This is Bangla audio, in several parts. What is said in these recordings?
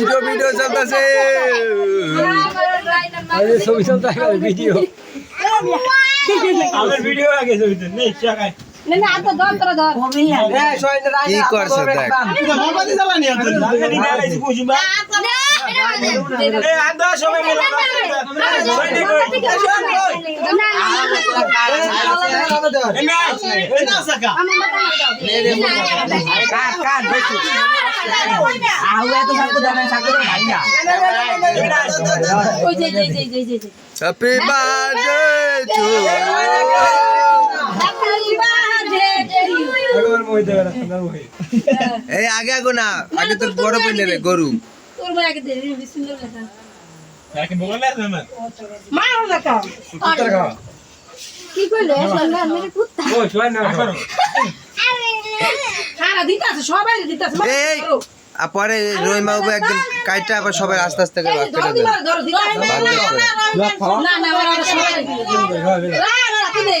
ভিডিও ভিডিও চলতেছে। আরে ছবি চলতে ভিডিও। আমার ভিডিও আগে ছবিতে নেই চাকায় কি করছে দেখ। হ্যাপি বার্থডে টু এই আগে আগো না আগে তোর বড় বইলে রে গরু। কি করলে মেরে কুত্তা খানা দিতাছে সবাই দিতাছে এই পরে রই মাহবু একদম কাইটা আবার সবাই আস্তে আস্তে করে ভাগ করে দেন না না না না তুই দে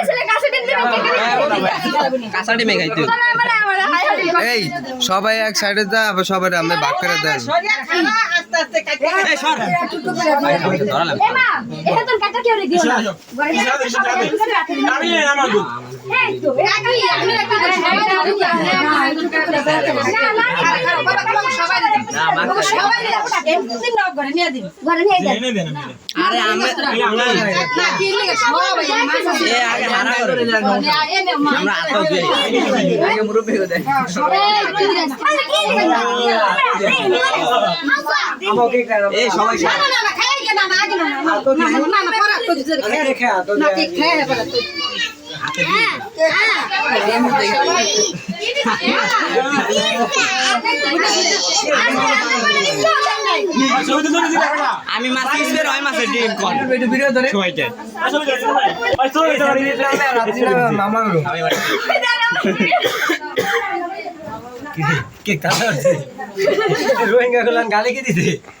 এই সবাই এক সাইডে দা আবার সবাই আমরা ভাগ করে দেন। এই সর। ধরালাম দিও না তো এনে দেন আরে আমি এ আগে আমরা আতো দেই আগে মুরব্বি করে দেয় এই সবাই তো না আমি মাছ কিসবে রয় মাছের ডিম কোন ভিডিও ধরে। আসলে ছবি তো রোহিঙ্গা গুলান গালি কি দিছে? কোন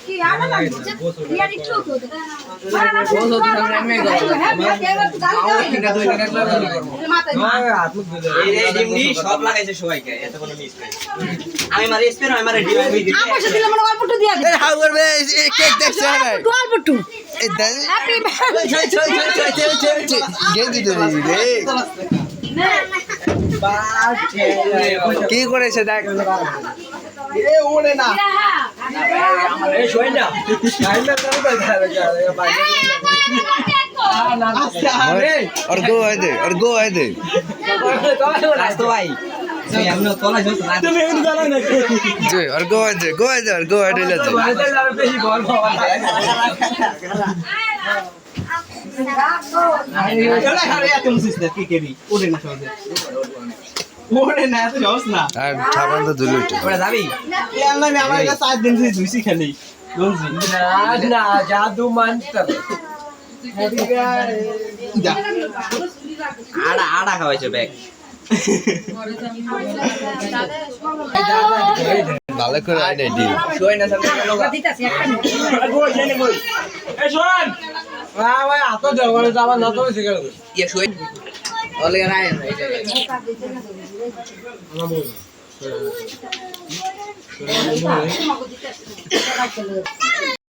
কি আমি মারি স্পেন আমি মারি দিই। রে। করেছে দেখ। শোয় না। और दो आए थे और दो आए थे जी और गो आए थे गो आए थे और गो आए थे तुम सीखते ठीक है भी उड़े ना समझे ওরে না এত সহজ না। আর সাবান তো ধুলে উঠে। ওরে যাবি? আমি আমার এটা সাত দিন ধরে ধুইছি খালি। না না জাদু মন্ত্র আড়া আড়া খাওয়াইছে ব্যাগ। ভালো করে আইডে ডি শোয় না সামনে কেন গা দিতাছি একটা গো জেনে বই এ শোন। ওয়া ওয়া হাত দাও যাবা না তো শিখালো ইয়া শোয়। রায়